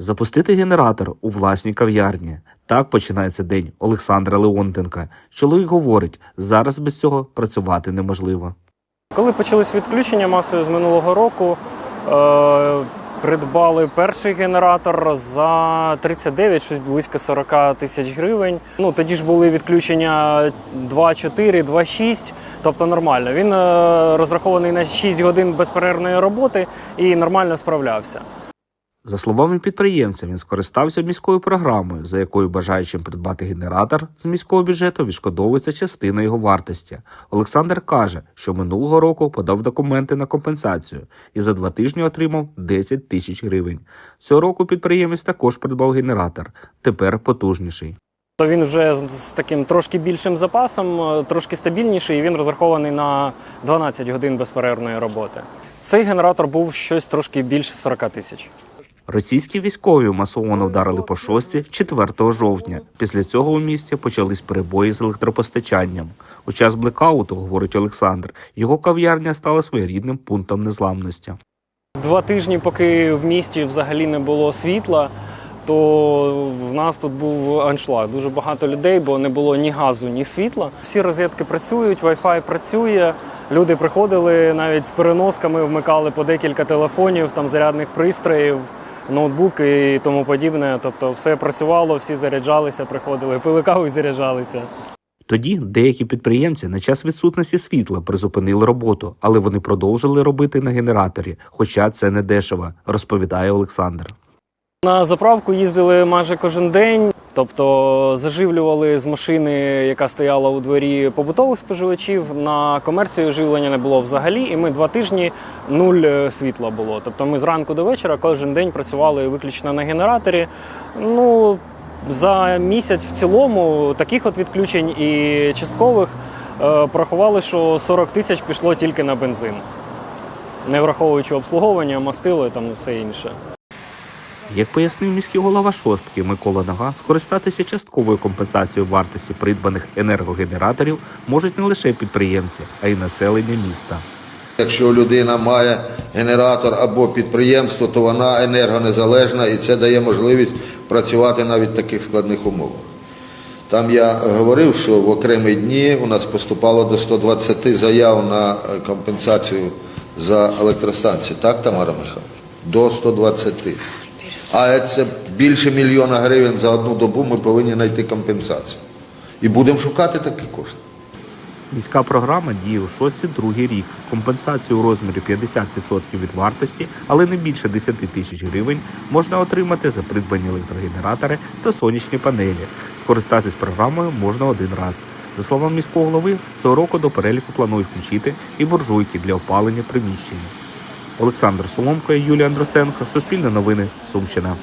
Запустити генератор у власній кав'ярні. Так починається день Олександра Леонтенка. Чоловік говорить, зараз без цього працювати неможливо. Коли почались відключення масові з минулого року, е, придбали перший генератор за 39, щось близько 40 тисяч гривень. Ну тоді ж були відключення 2,4, 2,6, тобто нормально. Він е, розрахований на 6 годин безперервної роботи і нормально справлявся. За словами підприємця, він скористався міською програмою, за якою бажаючим придбати генератор з міського бюджету відшкодовується частина його вартості. Олександр каже, що минулого року подав документи на компенсацію і за два тижні отримав 10 тисяч гривень. Цього року підприємець також придбав генератор, тепер потужніший. То він вже з таким трошки більшим запасом, е, трошки стабільніший, і він розрахований на 12 годин безперервної роботи. Цей генератор був щось трошки більше 40 тисяч. Російські військові масово вдарили по шості 4 жовтня. Після цього у місті почались перебої з електропостачанням. У час блекауту, говорить Олександр, його кав'ярня стала своєрідним пунктом незламності. Два тижні, поки в місті взагалі не було світла, то в нас тут був аншлаг. Дуже багато людей, бо не було ні газу, ні світла. Всі розетки працюють, Wi-Fi працює. Люди приходили навіть з переносками, вмикали по декілька телефонів, там зарядних пристроїв, ноутбуки і тому подібне. Тобто все працювало, всі заряджалися, приходили, пили каву і заряджалися. Тоді деякі підприємці на час відсутності світла призупинили роботу, але вони продовжили робити на генераторі, хоча це не дешево, розповідає Олександр. На заправку їздили майже кожен день, тобто заживлювали з машини, яка стояла у дворі побутових споживачів. На комерцію живлення не було взагалі, і ми два тижні нуль е, світла було. Тобто ми зранку до вечора кожен день працювали виключно на генераторі. Ну за місяць в цілому таких от відключень і часткових е, порахували, що 40 тисяч пішло тільки на бензин, не враховуючи обслуговування, мастило і там все інше. Як пояснив міський голова шостки Микола Нога, скористатися частковою компенсацією вартості придбаних енергогенераторів можуть не лише підприємці, а й населення міста. Якщо людина має генератор або підприємство, то вона енергонезалежна і це дає можливість працювати навіть в таких складних умовах. Там я говорив, що в окремі дні у нас поступало до 120 заяв на компенсацію за електростанції. Так, Тамара Михайловна? До 120. А це більше мільйона гривень за одну добу ми повинні знайти компенсацію. І будемо шукати такі кошти. Міська програма діє у шостці другий рік. Компенсацію у розмірі 50% від вартості, але не більше 10 тисяч гривень, можна отримати за придбані електрогенератори та сонячні панелі. Скористатись програмою можна один раз. За словами міського голови, цього року до переліку планують включити і буржуйки для опалення приміщень. Олександр Соломко і Юлія Андросенко. Суспільне новини. Сумщина.